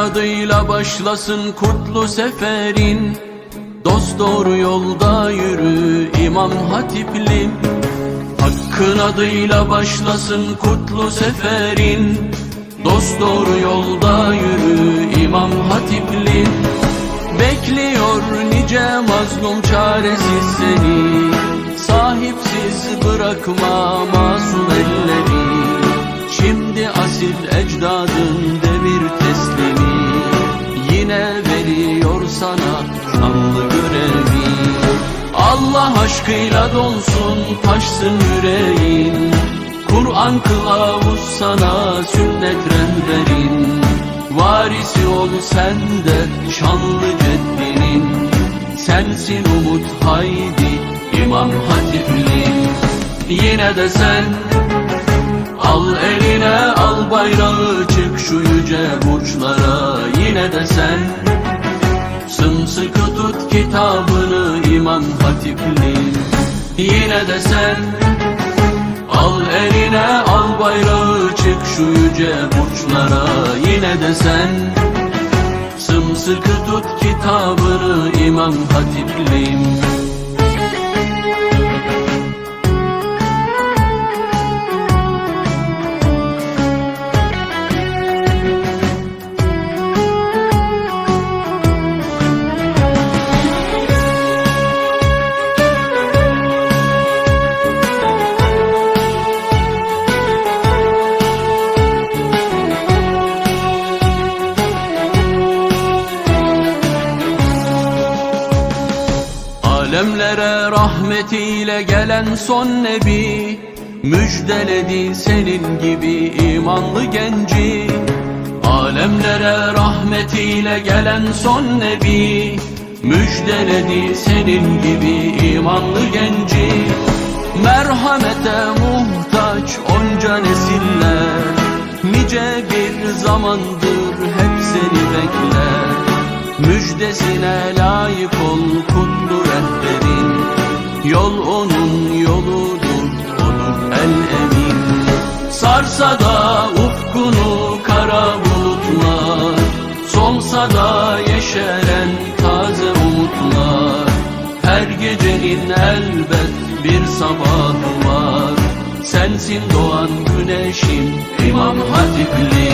adıyla başlasın kutlu seferin. Dost doğru yolda yürü İmam Hatiplim Hakkın adıyla başlasın kutlu seferin. Dost doğru yolda yürü İmam Hatiplim Bekliyor nice mazlum çaresiz seni. Sahipsiz bırakma masum elleri. Şimdi asil ecdadın sana şanlı görevi Allah aşkıyla dolsun taşsın yüreğin Kur'an kılavuz sana sünnet rehberin Varisi ol sen de şanlı ceddinin Sensin umut haydi İmam Hatipli Yine de sen Al eline al bayrağı çık şu yüce burçlara. Yine de sen Sımsıkı tut kitabını İmam Hatipli Yine de sen Al eline al bayrağı çık şu yüce burçlara. Yine de sen Sımsıkı tut kitabını İmam Hatiplim Alemlere rahmetiyle gelen son nebi Müjdeledi senin gibi imanlı genci. Alemlere rahmetiyle gelen son nebi Müjdeledi senin gibi imanlı genci. Merhamete muhtaç onca nesiller Nice bir zamandır hep seni bekler Müjdesine layık ol kutlu rehberin. Yol onun yoludur, odur el emin. Sarsa da ufkunu kara bulutlar. Solsa da yeşeren taze umutlar. Her gecenin elbet bir sabahı var. Sensin doğan güneşim İmam Hatipli.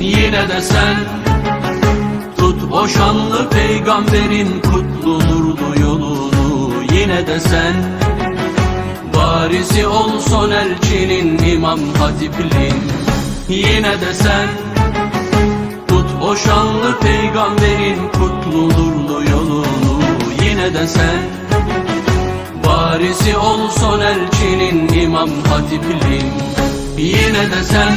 Yine de sen Tut o peygamberin kutlu nurlu yolunu Yine de sen. Varisi ol son elçinin imam hatiplin Yine de sen. Tut o şanlı peygamberin kutlu nurlu yolunu Yine de sen. Varisi ol son elçinin imam hatiplin Yine de sen